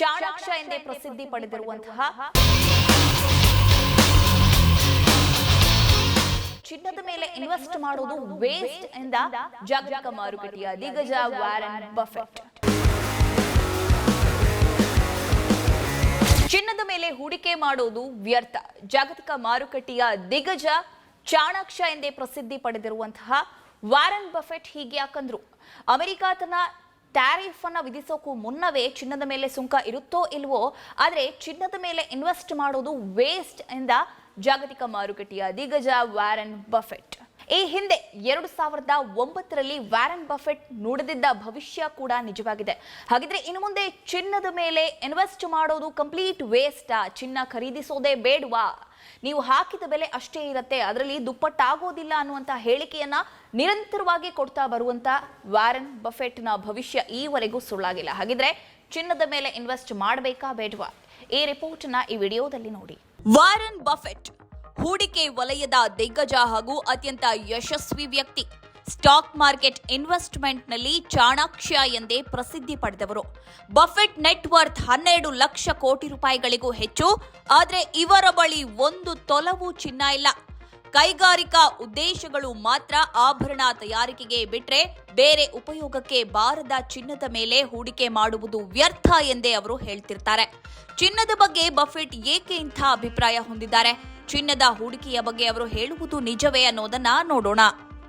ಚಾಣಾಕ್ಷ ಎಂದೇ ಪ್ರಸಿದ್ಧಿ ಪಡೆದಿರುವಂತಹ ಚಿನ್ನದ ಮೇಲೆ ಇನ್ವೆಸ್ಟ್ ಮಾಡೋದು ವೇಸ್ಟ್ ಎಂದ ಜಾಗತಿಕ ಮಾರುಕಟ್ಟೆಯ ದಿಗ್ಗಜ ವಾರನ್ ಬಫೆಟ್ ಚಿನ್ನದ ಮೇಲೆ ಹೂಡಿಕೆ ಮಾಡೋದು ವ್ಯರ್ಥ. ಜಾಗತಿಕ ಮಾರುಕಟ್ಟೆಯ ದಿಗ್ಗಜ ಚಾಣಾಕ್ಷ ಎಂದೇ ಪ್ರಸಿದ್ಧಿ ಪಡೆದಿರುವಂತಹ ವಾರನ್ ಬಫೆಟ್ ಹೀಗೆ ಯಾಕಂದ್ರು ಅಮೆರಿಕ ತನ್ನ ಟ್ಯಾರಿಫ್ ಅನ್ನ ವಿಧಿಸೋಕು ಮುನ್ನವೇ ಚಿನ್ನದ ಮೇಲೆ ಸುಂಕ ಇರುತ್ತೋ ಇಲ್ವೋ, ಆದರೆ ಚಿನ್ನದ ಮೇಲೆ ಇನ್ವೆಸ್ಟ್ ಮಾಡೋದು ವೇಸ್ಟ್ ಎಂದ ಜಾಗತಿಕ ಮಾರುಕಟ್ಟೆಯ ದಿಗ್ಗಜ ವ್ಯಾರನ್ ಬಫೆಟ್ ಈ ಹಿಂದೆ ಎರಡು ಸಾವಿರದ ಒಂಬತ್ತರಲ್ಲಿ ವ್ಯಾರನ್ ಬಫೆಟ್ ನುಡಿದಿದ್ದ ಭವಿಷ್ಯ ಕೂಡ ನಿಜವಾಗಿದೆ. ಹಾಗಿದ್ರೆ ಇನ್ನು ಮುಂದೆ ಚಿನ್ನದ ಮೇಲೆ ಇನ್ವೆಸ್ಟ್ ಮಾಡೋದು ಕಂಪ್ಲೀಟ್ ವೇಸ್ಟಾ? ಚಿನ್ನ ಖರೀದಿಸೋದೇ ಬೇಡವಾ? ನೀವು ಹಾಕಿದ ಬೆಲೆ ಅಷ್ಟೇ ಇರುತ್ತೆ, ಅದರಲ್ಲಿ ದುಪ್ಪಟ್ಟಾಗೋದಿಲ್ಲ ಅನ್ನುವಂಥ ಹೇಳಿಕೆಯನ್ನ ನಿರಂತರವಾಗಿ ಕೊಡ್ತಾ ಬರುವಂತ ವ್ಯಾರನ್ ಬಫೆಟ್ನ ಭವಿಷ್ಯ ಈವರೆಗೂ ಸುಳ್ಳಾಗಿಲ್ಲ. ಹಾಗಿದ್ರೆ ಚಿನ್ನದ ಮೇಲೆ ಇನ್ವೆಸ್ಟ್ ಮಾಡಬೇಕಾ ಬೇಡವಾ? ಈ ರಿಪೋರ್ಟ್ನ ಈ ವಿಡಿಯೋದಲ್ಲಿ ನೋಡಿ. ವಾರನ್ ಬಫೆಟ್ ಹೂಡಿಕೆ ವಲಯದ ದಿಗ್ಗಜ ಹಾಗೂ ಅತ್ಯಂತ ಯಶಸ್ವಿ ವ್ಯಕ್ತಿ. ಸ್ಟಾಕ್ ಮಾರ್ಕೆಟ್ ಇನ್ವೆಸ್ಟ್ಮೆಂಟ್ನಲ್ಲಿ ಚಾಣಾಕ್ಷ ಎಂದೇ ಪ್ರಸಿದ್ಧಿ ಪಡೆದವರು. ಬಫೆಟ್ ನೆಟ್ವರ್ತ್ ಹನ್ನೆರಡು ಲಕ್ಷ ಕೋಟಿ ರೂಪಾಯಿಗಳಿಗೂ ಹೆಚ್ಚು, ಆದರೆ ಇವರ ಬಳಿ ಒಂದು ತೊಲವು ಚಿನ್ನ ಇಲ್ಲ. ಕೈಗಾರಿಕಾ ಉದ್ದೇಶಗಳು ಮಾತ್ರ ಆಭರಣ ತಯಾರಿಕೆಗೆ ಬಿಟ್ರೆ ಬೇರೆ ಉಪಯೋಗಕ್ಕೆ ಬಾರದ ಚಿನ್ನದ ಮೇಲೆ ಹೂಡಿಕೆ ಮಾಡುವುದು ವ್ಯರ್ಥ ಎಂದೇ ಅವರು ಹೇಳ್ತಿರ್ತಾರೆ. ಚಿನ್ನದ ಬಗ್ಗೆ ಬಫೆಟ್ ಏಕೆ ಇಂಥ ಅಭಿಪ್ರಾಯ ಹೊಂದಿದ್ದಾರೆ? ಚಿನ್ನದ ಹೂಡಿಕೆಯ ಬಗ್ಗೆ ಅವರು ಹೇಳುವುದು ನಿಜವೇ ಅನ್ನೋದನ್ನ ನೋಡೋಣ.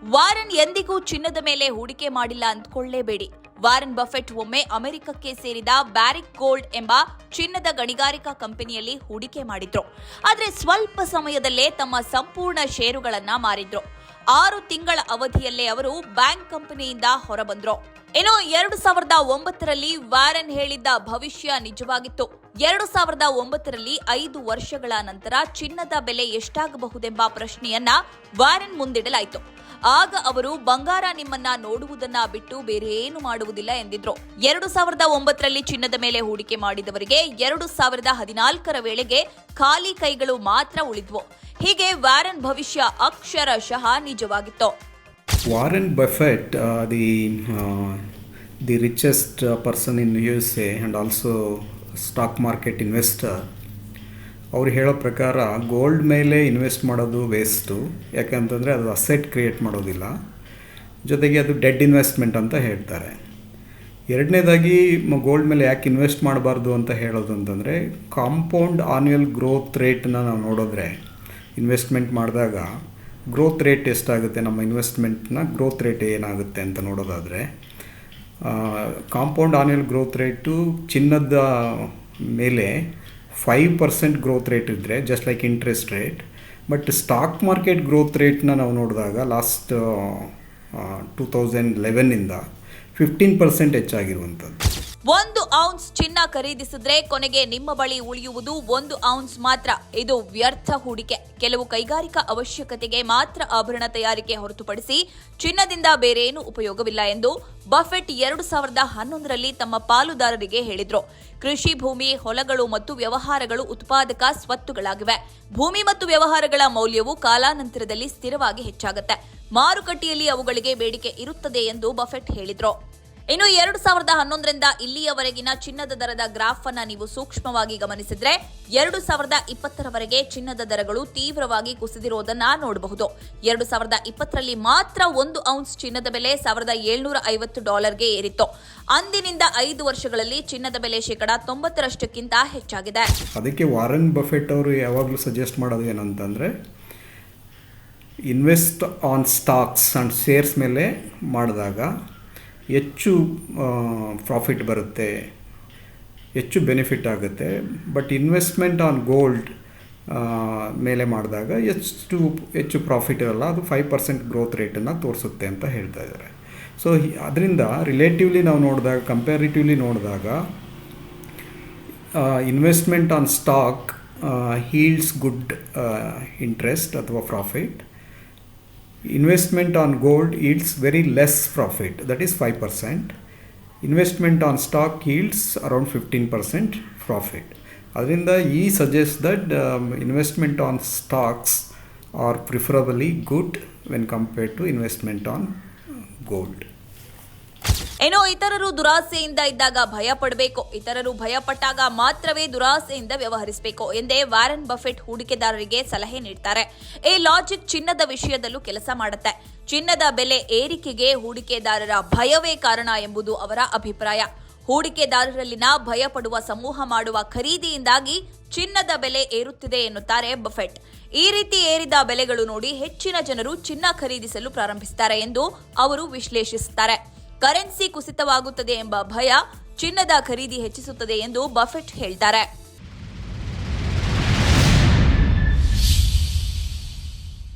ವಾರನ್ ಎಂದಿಗೂ ಚಿನ್ನದ ಮೇಲೆ ಹೂಡಿಕೆ ಮಾಡಿಲ್ಲ ಅಂದ್ಕೊಳ್ಳೇಬೇಡಿ. ವಾರನ್ ಬಫೆಟ್ ಒಮ್ಮೆ ಅಮೆರಿಕಕ್ಕೆ ಸೇರಿದ ಬ್ಯಾರಿಕ್ ಗೋಲ್ಡ್ ಎಂಬ ಚಿನ್ನದ ಗಣಿಗಾರಿಕಾ ಕಂಪನಿಯಲ್ಲಿ ಹೂಡಿಕೆ ಮಾಡಿದ್ರು. ಆದರೆ ಸ್ವಲ್ಪ ಸಮಯದಲ್ಲೇ ತಮ್ಮ ಸಂಪೂರ್ಣ ಷೇರುಗಳನ್ನ ಮಾರಿದ್ರು. ಆರು ತಿಂಗಳ ಅವಧಿಯಲ್ಲೇ ಅವರು ಬ್ಯಾಂಕ್ ಕಂಪನಿಯಿಂದ ಹೊರಬಂದ್ರು. ಇನ್ನು ಎರಡು ಸಾವಿರದ ಒಂಬತ್ತರಲ್ಲಿ ವಾರನ್ ಹೇಳಿದ್ದ ಭವಿಷ್ಯ ನಿಜವಾಗಿತ್ತು. ಎರಡು ಸಾವಿರದ ಒಂಬತ್ತರಲ್ಲಿ ಐದು ವರ್ಷಗಳ ನಂತರ ಚಿನ್ನದ ಬೆಲೆ ಎಷ್ಟಾಗಬಹುದೆಂಬ ಪ್ರಶ್ನೆಯನ್ನ ವಾರೆನ್ ಮುಂದಿಡಲಾಯಿತು. ಆಗ ಅವರು ಬಂಗಾರ ನಿಮ್ಮನ್ನ ನೋಡುವುದನ್ನ ಬಿಟ್ಟು ಬೇರೆ ಏನು ಮಾಡುವುದಿಲ್ಲ ಎಂದಿದ್ರು. ಎರಡು ಸಾವಿರದ ಒಂಬತ್ತರಲ್ಲಿ ಚಿನ್ನದ ಮೇಲೆ ಹೂಡಿಕೆ ಮಾಡಿದವರಿಗೆ ಎರಡು ಸಾವಿರದ ಹದಿನಾಲ್ಕರ ವೇಳೆಗೆ ಖಾಲಿ ಕೈಗಳು ಮಾತ್ರ ಉಳಿದ್ವು. ಹೀಗೆ ವ್ಯಾರನ್ ಭವಿಷ್ಯ ಅಕ್ಷರಶಃ ನಿಜವಾಗಿತ್ತು. Warren Buffett the uh, the richest uh, person in USA and market investor ಅವ್ರು ಹೇಳೋ ಪ್ರಕಾರ ಗೋಲ್ಡ್ ಮೇಲೆ ಇನ್ವೆಸ್ಟ್ ಮಾಡೋದು ವೇಸ್ಟು ಯಾಕಂತಂದರೆ ಅದು ಅಸೆಟ್ ಕ್ರಿಯೇಟ್ ಮಾಡೋದಿಲ್ಲ. ಜೊತೆಗೆ ಅದು ಡೆಡ್ ಇನ್ವೆಸ್ಟ್ಮೆಂಟ್ ಅಂತ ಹೇಳ್ತಾರೆ. ಎರಡನೇದಾಗಿ ಗೋಲ್ಡ್ ಮೇಲೆ ಯಾಕೆ ಇನ್ವೆಸ್ಟ್ ಮಾಡಬಾರ್ದು ಅಂತ ಹೇಳೋದು ಅಂತಂದರೆ ಕಾಂಪೌಂಡ್ ಆನ್ಯುವಲ್ ಗ್ರೋತ್ ರೇಟನ್ನ ನಾವು ನೋಡಿದ್ರೆ ಇನ್ವೆಸ್ಟ್ಮೆಂಟ್ ಮಾಡಿದಾಗ ಗ್ರೋತ್ ರೇಟ್ ಎಷ್ಟಾಗುತ್ತೆ, ನಮ್ಮ ಇನ್ವೆಸ್ಟ್ಮೆಂಟ್ನ ಗ್ರೋತ್ ರೇಟ್ ಏನಾಗುತ್ತೆ ಅಂತ ನೋಡೋದಾದರೆ ಕಾಂಪೌಂಡ್ ಆನ್ಯಲ್ ಗ್ರೋತ್ ರೇಟು ಚಿನ್ನದ ಮೇಲೆ ಫೈವ್ ಪರ್ಸೆಂಟ್ ಗ್ರೋತ್ ರೇಟ್ ಇದ್ದರೆ just like interest rate but stock market growth ರೇಟ್ನ ನಾವು ನೋಡಿದಾಗ ಲಾಸ್ಟ್ ಟೂ ತೌಸಂಡ್ ಲೆವೆನ್ನಿಂದ ಫಿಫ್ಟೀನ್ ಪರ್ಸೆಂಟ್ ಹೆಚ್ಚಾಗಿರುವಂಥದ್ದು. ಒಂದು ಔನ್ಸ್ ಚಿನ್ನ ಖರೀದಿಸಿದ್ರೆ ಕೊನೆಗೆ ನಿಮ್ಮ ಬಳಿ ಉಳಿಯುವುದು ಒಂದು ಔನ್ಸ್ ಮಾತ್ರ. ಇದು ವ್ಯರ್ಥ ಹೂಡಿಕೆ. ಕೆಲವು ಕೈಗಾರಿಕಾ ಅವಶ್ಯಕತೆಗೆ ಮಾತ್ರ ಆಭರಣ ತಯಾರಿಕೆ ಹೊರತುಪಡಿಸಿ ಚಿನ್ನದಿಂದ ಬೇರೇನು ಉಪಯೋಗವಿಲ್ಲ ಎಂದು ಬಫೆಟ್ ಎರಡು ಸಾವಿರದ ಹನ್ನೊಂದರಲ್ಲಿ ತಮ್ಮ ಪಾಲುದಾರರಿಗೆ ಹೇಳಿದ್ರು. ಕೃಷಿ ಭೂಮಿ, ಹೊಲಗಳು ಮತ್ತು ವ್ಯವಹಾರಗಳು ಉತ್ಪಾದಕ ಸ್ವತ್ತುಗಳಾಗಿವೆ. ಭೂಮಿ ಮತ್ತು ವ್ಯವಹಾರಗಳ ಮೌಲ್ಯವು ಕಾಲಾನಂತರದಲ್ಲಿ ಸ್ಥಿರವಾಗಿ ಹೆಚ್ಚಾಗುತ್ತೆ. ಮಾರುಕಟ್ಟೆಯಲ್ಲಿ ಅವುಗಳಿಗೆ ಬೇಡಿಕೆ ಇರುತ್ತದೆ ಎಂದು ಬಫೆಟ್ ಹೇಳಿದ್ರು. ಇನ್ನು ಎರಡು ಸಾವಿರದ ಹನ್ನೊಂದರಿಂದ ಇಲ್ಲಿಯವರೆಗಿನ ಚಿನ್ನದ ದರದ ಗ್ರಾಫ್ ಅನ್ನ ನೀವು ಸೂಕ್ಷ್ಮವಾಗಿ ಗಮನಿಸಿದ್ರೆ ಎರಡು ಸಾವಿರದ ಇಪ್ಪತ್ತರವರೆಗೆ ಚಿನ್ನದ ದರಗಳು ತೀವ್ರವಾಗಿ ಕುಸಿದಿರುವುದನ್ನ ನೋಡಬಹುದು. ಎರಡು ಸಾವಿರದ ಇಪ್ಪತ್ತರಲ್ಲಿ ಮಾತ್ರ ಒಂದು ಔನ್ಸ್ ಚಿನ್ನದ ಬೆಲೆ ಸಾವಿರದ ಏಳ್ನೂರ ಐವತ್ತು ಡಾಲರ್ಗೆ ಏರಿತ್ತು. ಅಂದಿನಿಂದ ಐದು ವರ್ಷಗಳಲ್ಲಿ ಚಿನ್ನದ ಬೆಲೆ ಶೇಕಡ ತೊಂಬತ್ತರಷ್ಟಕ್ಕಿಂತ ಹೆಚ್ಚಾಗಿದೆ. ಅದಕ್ಕೆ ವಾರನ್ ಬಫೆಟ್ ಅವರು ಯಾವಾಗಲೂ ಸಜೆಸ್ಟ್ ಮಾಡೋದು ಏನಂತಂದ್ರೆ, invest on stocks and shares ಮೇಲೆ ಮಾಡಿದಾಗ ಹೆಚ್ಚು ಪ್ರಾಫಿಟ್ ಬರುತ್ತೆ, ಹೆಚ್ಚು ಬೆನಿಫಿಟ್ ಆಗುತ್ತೆ ಬಟ್ ಇನ್ವೆಸ್ಟ್ಮೆಂಟ್ ಆನ್ ಗೋಲ್ಡ್ ಮೇಲೆ ಮಾಡಿದಾಗ ಎಷ್ಟು ಹೆಚ್ಚು ಪ್ರಾಫಿಟ್ ಇರಲ್ಲ, ಅದು ಫೈವ್ ಪರ್ಸೆಂಟ್ ಗ್ರೋತ್ ರೇಟನ್ನು ತೋರಿಸುತ್ತೆ ಅಂತ ಹೇಳ್ತಾ ಇದ್ದಾರೆ. ಸೊ ಅದರಿಂದ ರಿಲೇಟಿವ್ಲಿ ನಾವು ನೋಡಿದಾಗ ಕಂಪ್ಯಾರಿಟಿವ್ಲಿ ನೋಡಿದಾಗ investment on stock yields good interest ಅಥವಾ profit investment on gold yields very less profit that is five percent investment on stock yields around fifteen percent profit ಅದರಿಂದ ಈ suggest that investment on stocks are preferably good when compared to investment on gold ಏನೋ ಇತರರು ದುರಾಸೆಯಿಂದ ಇದ್ದಾಗ ಭಯ ಪಡಬೇಕು. ಇತರರು ಭಯ ಪಟ್ಟಾಗ ಮಾತ್ರವೇ ದುರಾಸೆಯಿಂದ ವ್ಯವಹರಿಸಬೇಕು ಎಂದೇ ವಾರನ್ ಬಫೆಟ್ ಹೂಡಿಕೆದಾರರಿಗೆ ಸಲಹೆ ನೀಡ್ತಾರೆ. ಈ ಲಾಜಿಕ್ ಚಿನ್ನದ ವಿಷಯದಲ್ಲೂ ಕೆಲಸ ಮಾಡುತ್ತೆ. ಚಿನ್ನದ ಬೆಲೆ ಏರಿಕೆಗೆ ಹೂಡಿಕೆದಾರರ ಭಯವೇ ಕಾರಣ ಎಂಬುದು ಅವರ ಅಭಿಪ್ರಾಯ. ಹೂಡಿಕೆದಾರರಲ್ಲಿನ ಭಯ ಪಡುವ ಸಮೂಹ ಮಾಡುವ ಖರೀದಿಯಿಂದಾಗಿ ಚಿನ್ನದ ಬೆಲೆ ಏರುತ್ತಿದೆ ಎನ್ನುತ್ತಾರೆ ಬಫೆಟ್. ಈ ರೀತಿ ಏರಿದ ಬೆಲೆಗಳು ನೋಡಿ ಹೆಚ್ಚಿನ ಜನರು ಚಿನ್ನ ಖರೀದಿಸಲು ಪ್ರಾರಂಭಿಸುತ್ತಾರೆ ಎಂದು ಅವರು ವಿಶ್ಲೇಷಿಸುತ್ತಾರೆ. ಕರೆನ್ಸಿ ಕುಸಿತವಾಗುತ್ತದೆ ಎಂಬ ಭಯ ಚಿನ್ನದ ಖರೀದಿ ಹೆಚ್ಚಿಸುತ್ತದೆ ಎಂದು ಬಫೆಟ್ ಹೇಳ್ತಾರೆ.